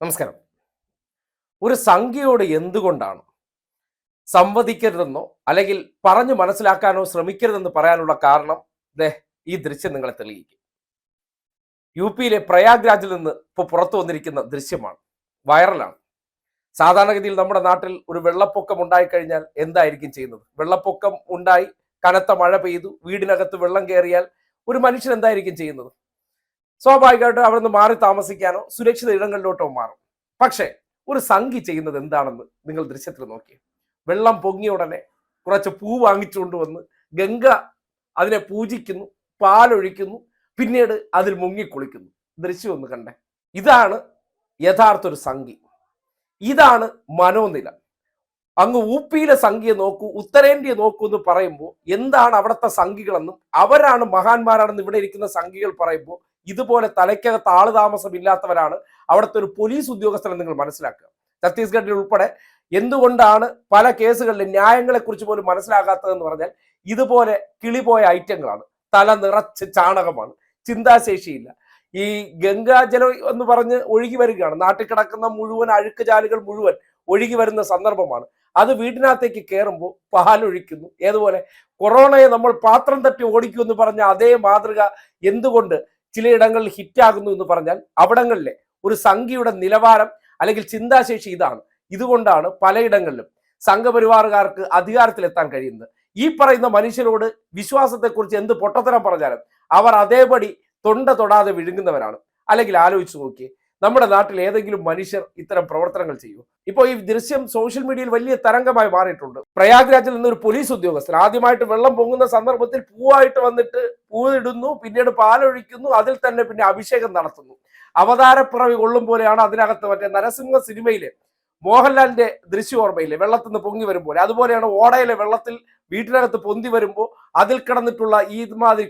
നമസ്കാരം. ഒരു സംഖ്യയോട് എന്തുകൊണ്ടാണ് സംവദിക്കരുതെന്നോ അല്ലെങ്കിൽ പറഞ്ഞു മനസ്സിലാക്കാനോ ശ്രമിക്കരുതെന്ന് പറയാനുള്ള കാരണം ദേ ഈ ദൃശ്യം നിങ്ങളെ തെളിയിക്കും. യു പിയിലെ പ്രയാഗ്രാജിൽ നിന്ന് ഇപ്പോൾ പുറത്തു വന്നിരിക്കുന്ന ദൃശ്യമാണ്. വൈറലാണ്. സാധാരണഗതിയിൽ നമ്മുടെ നാട്ടിൽ ഒരു വെള്ളപ്പൊക്കം ഉണ്ടായിക്കഴിഞ്ഞാൽ എന്തായിരിക്കും ചെയ്യുന്നത്? വെള്ളപ്പൊക്കം ഉണ്ടായി കനത്ത മഴ പെയ്തു വീടിനകത്ത് വെള്ളം കയറിയാൽ ഒരു മനുഷ്യൻ എന്തായിരിക്കും ചെയ്യുന്നത്? സ്വാഭാവികമായിട്ടും അവിടെ നിന്ന് മാറി താമസിക്കാനോ സുരക്ഷിത ഇടങ്ങളിലോട്ടോ മാറും. പക്ഷേ ഒരു സംഘി ചെയ്യുന്നത് എന്താണെന്ന് നിങ്ങൾ ദൃശ്യത്തിൽ നോക്കി. വെള്ളം പൊങ്ങിയ ഉടനെ കുറച്ച് പൂ വാങ്ങിച്ചുകൊണ്ട് വന്ന് ഗംഗ അതിനെ പൂജിക്കുന്നു പാലൊഴിക്കുന്നു പിന്നീട് അതിൽ മുങ്ങിക്കുളിക്കുന്നു. ദൃശ്യം ഒന്ന് കണ്ടേ. ഇതാണ് യഥാർത്ഥ ഒരു സംഘി ഇതാണ് മനോനില. അങ്ങ് ഊപ്പിയിലെ സംഖ്യ നോക്കൂ ഉത്തരേന്ത്യ നോക്കൂ എന്ന് പറയുമ്പോൾ എന്താണ് അവിടുത്തെ സംഖ്യകളെന്നും അവരാണ് മഹാന്മാരാണെന്ന് ഇവിടെ ഇരിക്കുന്ന സംഖ്യകൾ പറയുമ്പോൾ ഇതുപോലെ തലയ്ക്കകത്ത് ആൾ താമസമില്ലാത്തവരാണ് അവിടുത്തെ ഒരു പോലീസ് ഉദ്യോഗസ്ഥനെ നിങ്ങൾ മനസ്സിലാക്കുക. ഛത്തീസ്ഗഡിൽ ഉൾപ്പെടെ എന്തുകൊണ്ടാണ് പല കേസുകളിലും ന്യായങ്ങളെക്കുറിച്ച് പോലും മനസ്സിലാകാത്തതെന്ന് പറഞ്ഞാൽ ഇതുപോലെ കിളിപോയ ഐറ്റങ്ങളാണ്. തല നിറച്ച് ചാണകമാണ്. ചിന്താശേഷിയില്ല. ഈ ഗംഗാജലം എന്ന് പറഞ്ഞ് ഒഴുകി വരികയാണ്. നാട്ടിൽ കിടക്കുന്ന മുഴുവൻ അഴുക്ക് ചാലുകൾ മുഴുവൻ ഒഴുകി വരുന്ന സന്ദർഭമാണ്. അത് വീട്ടിനകത്തേക്ക് കയറുമ്പോൾ പാലൊഴിക്കുന്നു. ഏതുപോലെ കൊറോണയെ നമ്മൾ പാത്രം തട്ടി ഓടിക്കൂ എന്ന് പറഞ്ഞ അതേ മാതൃക എന്തുകൊണ്ട് ചിലയിടങ്ങളിൽ ഹിറ്റാകുന്നു എന്ന് പറഞ്ഞാൽ അവിടങ്ങളിലെ ഒരു സംഖ്യയുടെ നിലവാരം അല്ലെങ്കിൽ ചിന്താശേഷി ഇതാണ്. ഇതുകൊണ്ടാണ് പലയിടങ്ങളിലും സംഘപരിവാറുകാർക്ക് അധികാരത്തിലെത്താൻ കഴിയുന്നത്. ഈ പറയുന്ന മനുഷ്യരോട് വിശ്വാസത്തെക്കുറിച്ച് എന്ത് പൊട്ടത്തരം പറഞ്ഞാലും അവർ അതേപടി തൊണ്ട തൊടാതെ വിഴുങ്ങുന്നവരാണ്. അല്ലെങ്കിൽ ആലോചിച്ച് നോക്കിയേ നമ്മുടെ നാട്ടിൽ ഏതെങ്കിലും മനുഷ്യർ ഇത്തരം പ്രവർത്തനങ്ങൾ ചെയ്യൂ. ഇപ്പോൾ ഈ ദൃശ്യം സോഷ്യൽ മീഡിയയിൽ വലിയ തരംഗമായി മാറിയിട്ടുണ്ട്. പ്രയാഗ്രാജിൽ നിന്നൊരു പോലീസ് ഉദ്യോഗസ്ഥൻ ആദ്യമായിട്ട് വെള്ളം പൊങ്ങുന്ന സന്ദർഭത്തിൽ പൂവായിട്ട് വന്നിട്ട് പൂവിടുന്നു പിന്നീട് പാലൊഴിക്കുന്നു അതിൽ തന്നെ പിന്നെ അഭിഷേകം നടത്തുന്നു. അവതാരപ്പിറവി കൊള്ളും പോലെയാണ് അതിനകത്ത് മറ്റേ നരസിംഹ സിനിമയിലെ മോഹൻലാലിന്റെ ദൃശ്യ വെള്ളത്തിൽ നിന്ന് പൊങ്ങി വരുമ്പോൾ അതുപോലെയാണ് ഓടയിലെ വെള്ളത്തിൽ വീട്ടിനകത്ത് പൊന്തി വരുമ്പോൾ അതിൽ കിടന്നിട്ടുള്ള ഈ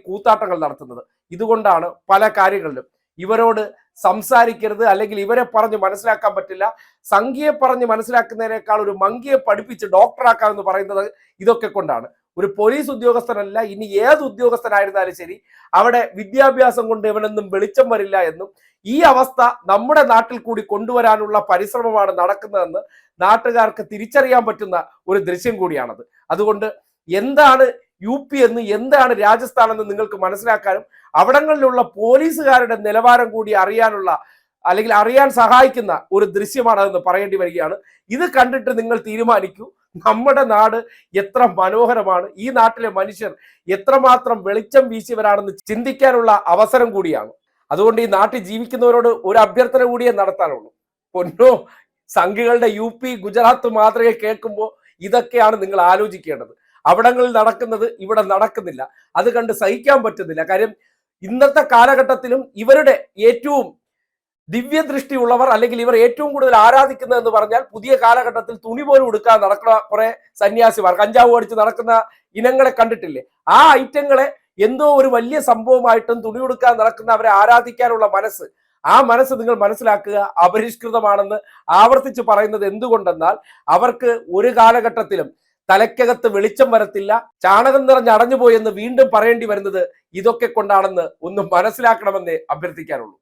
കൂത്താട്ടങ്ങൾ നടത്തുന്നത്. ഇതുകൊണ്ടാണ് പല കാര്യങ്ങളിലും ഇവരോട് സംസാരിക്കരുത് അല്ലെങ്കിൽ ഇവരെ പറഞ്ഞ് മനസ്സിലാക്കാൻ പറ്റില്ല. സംഖ്യയെ പറഞ്ഞ് മനസ്സിലാക്കുന്നതിനേക്കാൾ ഒരു മങ്കിയെ പഠിപ്പിച്ച് ഡോക്ടറാക്കാം എന്ന് പറയുന്നത് ഇതൊക്കെ കൊണ്ടാണ്. ഒരു പോലീസ് ഉദ്യോഗസ്ഥനല്ല ഇനി ഏത് ഉദ്യോഗസ്ഥനായിരുന്നാലും ശരി അവിടെ വിദ്യാഭ്യാസം കൊണ്ട് ഇവനൊന്നും വെളിച്ചം വരില്ല എന്നും ഈ അവസ്ഥ നമ്മുടെ നാട്ടിൽ കൂടി കൊണ്ടുവരാനുള്ള പരിശ്രമമാണ് നടക്കുന്നതെന്ന് നാട്ടുകാർക്ക് തിരിച്ചറിയാൻ പറ്റുന്ന ഒരു ദൃശ്യം കൂടിയാണത്. അതുകൊണ്ട് എന്താണ് യു പി എന്ന് എന്താണ് രാജസ്ഥാൻ എന്ന് നിങ്ങൾക്ക് മനസ്സിലാക്കാനും അവിടങ്ങളിലുള്ള പോലീസുകാരുടെ നിലവാരം കൂടി അറിയാനുള്ള അല്ലെങ്കിൽ അറിയാൻ സഹായിക്കുന്ന ഒരു ദൃശ്യമാണ് അതെന്ന് പറയേണ്ടി വരികയാണ്. ഇത് കണ്ടിട്ട് നിങ്ങൾ തീരുമാനിക്കൂ. നമ്മുടെ നാട് എത്ര മനോഹരമാണ്. ഈ നാട്ടിലെ മനുഷ്യർ എത്രമാത്രം വെളിച്ചം വീശിയവരാണെന്ന് ചിന്തിക്കാനുള്ള അവസരം കൂടിയാണ്. അതുകൊണ്ട് ഈ നാട്ടിൽ ജീവിക്കുന്നവരോട് ഒരു അഭ്യർത്ഥന കൂടിയേ നടത്താനുള്ളൂ. പൊന്നോ സംഘികളുടെ യു പി ഗുജറാത്ത് മാതൃക കേൾക്കുമ്പോൾ ഇതൊക്കെയാണ് നിങ്ങൾ ആലോചിക്കേണ്ടത്. അവിടങ്ങളിൽ നടക്കുന്നത് ഇവിടെ നടക്കുന്നില്ല. അത് കണ്ട് സഹിക്കാൻ പറ്റുന്നില്ല. കാര്യം ഇന്നത്തെ കാലഘട്ടത്തിലും ഇവരുടെ ഏറ്റവും ദിവ്യദൃഷ്ടിയുള്ളവർ അല്ലെങ്കിൽ ഇവർ ഏറ്റവും കൂടുതൽ ആരാധിക്കുന്നത് എന്ന് പറഞ്ഞാൽ പുതിയ കാലഘട്ടത്തിൽ തുണി പോലും ഉടുക്കാൻ നടക്കുന്ന കുറെ സന്യാസിമാർ. കഞ്ചാവ് അടിച്ച് നടക്കുന്ന ഇനങ്ങളെ കണ്ടിട്ടില്ലേ? ആ ഐറ്റങ്ങളെ എന്തോ ഒരു വലിയ സംഭവമായിട്ടും തുണി ഉടുക്കാൻ നടക്കുന്ന അവരെ ആരാധിക്കാനുള്ള മനസ്സ്. ആ മനസ്സ് നിങ്ങൾ മനസ്സിലാക്കുക. അപരിഷ്കൃതമാണെന്ന് ആവർത്തിച്ച് പറയുന്നത് എന്തുകൊണ്ടെന്നാൽ അവർക്ക് ഒരു കാലഘട്ടത്തിലും തലയ്ക്കകത്ത് വെളിച്ചം വരത്തില്ല. ചാണകം നിറഞ്ഞ് അടഞ്ഞുപോയെന്ന് വീണ്ടും പറയേണ്ടി വരുന്നത് ഇതൊക്കെ കൊണ്ടാണെന്ന് ഒന്നും മനസ്സിലാക്കണമെന്നേ അഭ്യർത്ഥിക്കാനുള്ളൂ.